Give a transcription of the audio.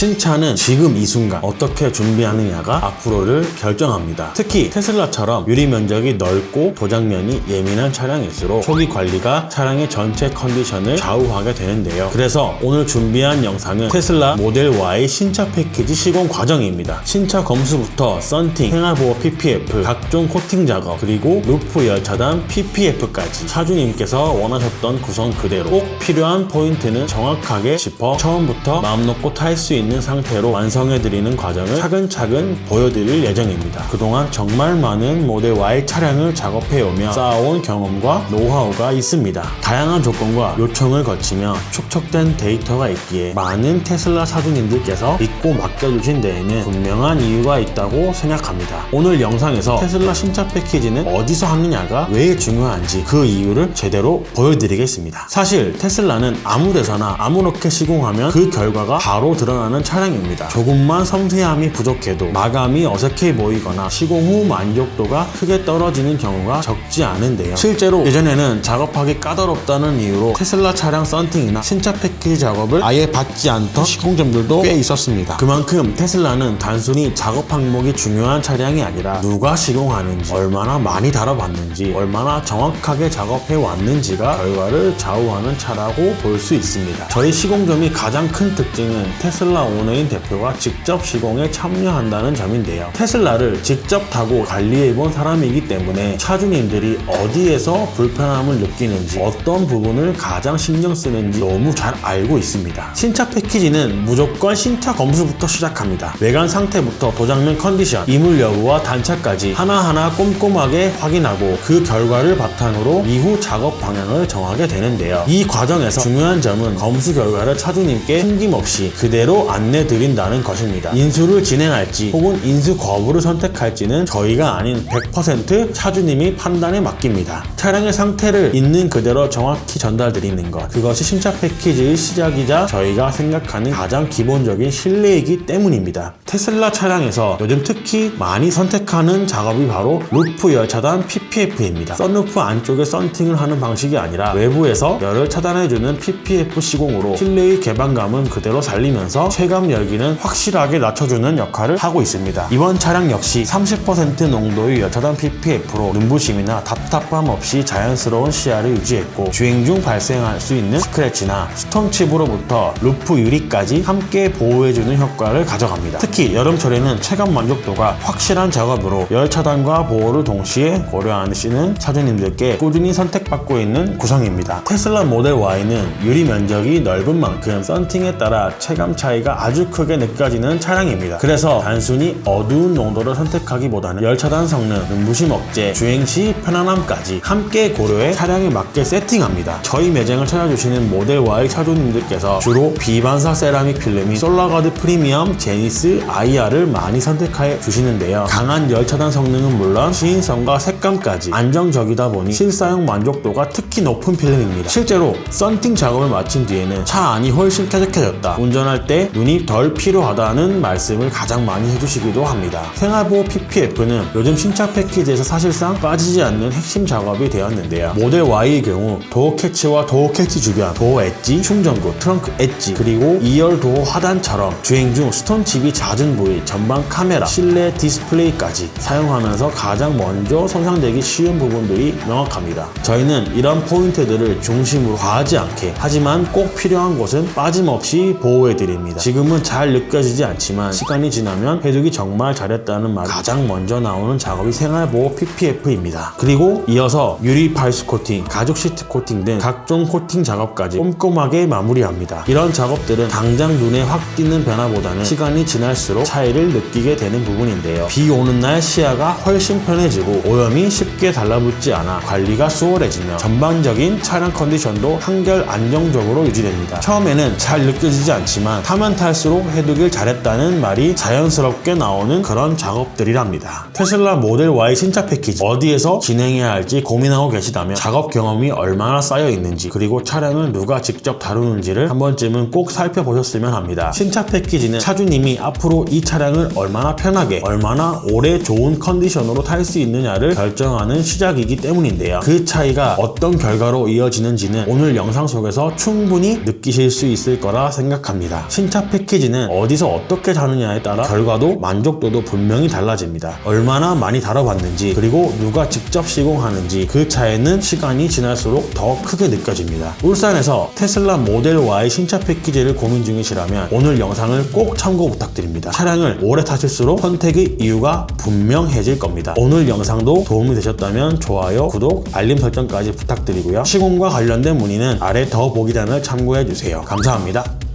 신차는 지금 이 순간 어떻게 준비하느냐가 앞으로를 결정합니다. 특히 테슬라처럼 유리 면적이 넓고 도장면이 예민한 차량일수록 초기 관리가 차량의 전체 컨디션을 좌우하게 되는데요. 그래서 오늘 준비한 영상은 테슬라 모델 Y 신차 패키지 시공 과정입니다. 신차 검수부터 썬팅, 생활보호 PPF, 각종 코팅 작업, 그리고 루프 열차단 PPF까지 차주님께서 원하셨던 구성 그대로 꼭 필요한 포인트는 정확하게 짚어 처음부터 마음 놓고 탈 수 있는 상태로 완성해드리는 과정을 차근차근 보여드릴 예정입니다. 그동안 정말 많은 모델 Y 차량을 작업해오며 쌓아온 경험과 노하우가 있습니다. 다양한 조건과 요청을 거치며 축적된 데이터가 있기에 많은 테슬라 사주님들께서 믿고 맡겨주신 데에는 분명한 이유가 있다고 생각합니다. 오늘 영상에서 테슬라 신차 패키지는 어디서 하느냐가 왜 중요한지 그 이유를 제대로 보여드리겠습니다. 사실 테슬라는 아무 데서나 아무렇게 시공하면 그 결과가 바로 드러나는 차량입니다. 조금만 섬세함이 부족해도 마감이 어색해 보이거나 시공 후 만족도가 크게 떨어지는 경우가 적지 않은데요. 실제로 예전에는 작업하기 까다롭다는 이유로 테슬라 차량 썬팅이나 신차 패키지 작업을 아예 받지 않던 시공점들도 꽤 있었습니다. 그만큼 테슬라는 단순히 작업 항목이 중요한 차량이 아니라 누가 시공하는지, 얼마나 많이 다뤄봤는지, 얼마나 정확하게 작업해 왔는지가 결과를 좌우하는 차라고 볼 수 있습니다. 저희 시공점이 가장 큰 특징은 테슬라 오너인 대표가 직접 시공에 참여한다는 점인데요. 테슬라를 직접 타고 관리해본 사람이기 때문에 차주님들이 어디에서 불편함을 느끼는지 어떤 부분을 가장 신경 쓰는지 너무 잘 알고 있습니다. 신차 패키지는 무조건 신차 검수부터 시작합니다. 외관 상태부터 도장면 컨디션, 이물 여부와 단차까지 하나하나 꼼꼼하게 확인하고 그 결과를 바탕으로 이후 작업 방향을 정하게 되는데요. 이 과정에서 중요한 점은 검수 결과를 차주님께 숨김없이 그대로 안내 드린다는 것입니다. 인수를 진행할지 혹은 인수 거부를 선택할지는 저희가 아닌 100% 차주님이 판단에 맡깁니다. 차량의 상태를 있는 그대로 정확히 전달드리는 것. 그것이 신차 패키지의 시작이자 저희가 생각하는 가장 기본적인 신뢰이기 때문입니다. 테슬라 차량에서 요즘 특히 많이 선택하는 작업이 바로 루프 열 차단 PPF입니다. 썬루프 안쪽에 썬팅을 하는 방식이 아니라 외부에서 열을 차단해주는 PPF 시공으로 실내의 개방감은 그대로 살리면서 체감 열기는 확실하게 낮춰주는 역할을 하고 있습니다. 이번 차량 역시 30% 농도의 열차단 PPF로 눈부심이나 답답함 없이 자연스러운 시야를 유지했고 주행 중 발생할 수 있는 스크래치나 스톤칩으로부터 루프 유리까지 함께 보호해주는 효과를 가져갑니다. 특히 여름철에는 체감 만족도가 확실한 작업으로 열 차단과 보호를 동시에 고려하시는 차주님들께 꾸준히 선택받고 있는 구성입니다. 테슬라 모델 Y는 유리 면적이 넓은 만큼 썬팅에 따라 체감 차이가 아주 크게 느껴지는 차량입니다. 그래서 단순히 어두운 농도를 선택하기보다는 열 차단 성능, 눈부심 억제, 주행 시 편안함까지 함께 고려해 차량에 맞게 세팅합니다. 저희 매장을 찾아주시는 모델 Y 차주님들께서 주로 비반사 세라믹 필름인 솔라가드 프리미엄 제니스 IR을 많이 선택해 주시는데요. 강한 열 차단 성능은 물론 시인성과 색감까지 안정적이다 보니 실사용 만족도가 특히 높은 필름입니다. 실제로 썬팅 작업을 마친 뒤에는 차 안이 훨씬 쾌적해졌다. 운전할 때 눈이 덜 필요하다는 말씀을 가장 많이 해주시기도 합니다. 생활보호 PPF는 요즘 신차 패키지에서 사실상 빠지지 않는 핵심 작업이 되었는데요. 모델 Y의 경우 도어 캐치와 도어 캐치 주변, 도어 엣지, 충전구, 트렁크 엣지, 그리고 2열 도어 하단처럼 주행 중 스톤 칩이 잦은 부위, 전방 카메라, 실내 디스플레이까지 사용하면서 가장 먼저 손상되기 쉬운 부분들이 명확합니다. 저희는 이런 포인트들을 중심으로 과하지 않게 하지만 꼭 필요한 곳은 빠짐없이 보호해드립니다. 지금은 잘 느껴지지 않지만 시간이 지나면 해두기 정말 잘했다는 말 가장 먼저 나오는 작업이 생활보호 PPF입니다. 그리고 이어서 유리 파이스 코팅, 가죽 시트 코팅 등 각종 코팅 작업까지 꼼꼼하게 마무리합니다. 이런 작업들은 당장 눈에 확 띄는 변화보다는 시간이 지날수록 차이를 느끼게 되는 부분인데요. 비 오는 날 시야가 훨씬 편해지고 오염이 쉽게 달라붙지 않아 관리가 수월해지며 전반적인 차량 컨디션도 한결 안정적으로 유지됩니다. 처음에는 잘 느껴지지 않지만 타면 탈수록 해두길 잘했다는 말이 자연스럽게 나오는 그런 작업들이랍니다. 테슬라 모델 Y 신차 패키지 어디에서 진행해야 할지 고민하고 계시다면 작업 경험이 얼마나 쌓여 있는지 그리고 차량을 누가 직접 다루는지를 한 번쯤은 꼭 살펴보셨으면 합니다. 신차 패키지는 차주님이 앞으로 이 차량을 얼마나 편하게 얼마나 오래 좋은 컨디션으로 탈 수 있느냐를 결정하는 시작이기 때문인데요. 그 차이가 어떤 결과로 이어지는지는 오늘 영상 속에서 충분히 느끼실 수 있을 거라 생각합니다. 신차 패키지는 어디서 어떻게 다느냐에 따라 결과도 만족도도 분명히 달라집니다. 얼마나 많이 다뤄봤는지 그리고 누가 직접 시공하는지 그 차이는 시간이 지날수록 더 크게 느껴집니다. 울산에서 테슬라 모델 Y 신차 패키지를 고민 중이시라면 오늘 영상을 꼭 참고 부탁드립니다. 차량을 오래 타실수록 선택의 이유가 분명해질 겁니다. 오늘 영상도 도움이 되셨다면 좋아요, 구독, 알림 설정까지 부탁드리고요. 시공과 관련된 문의는 아래 더보기란을 참고해주세요. 감사합니다.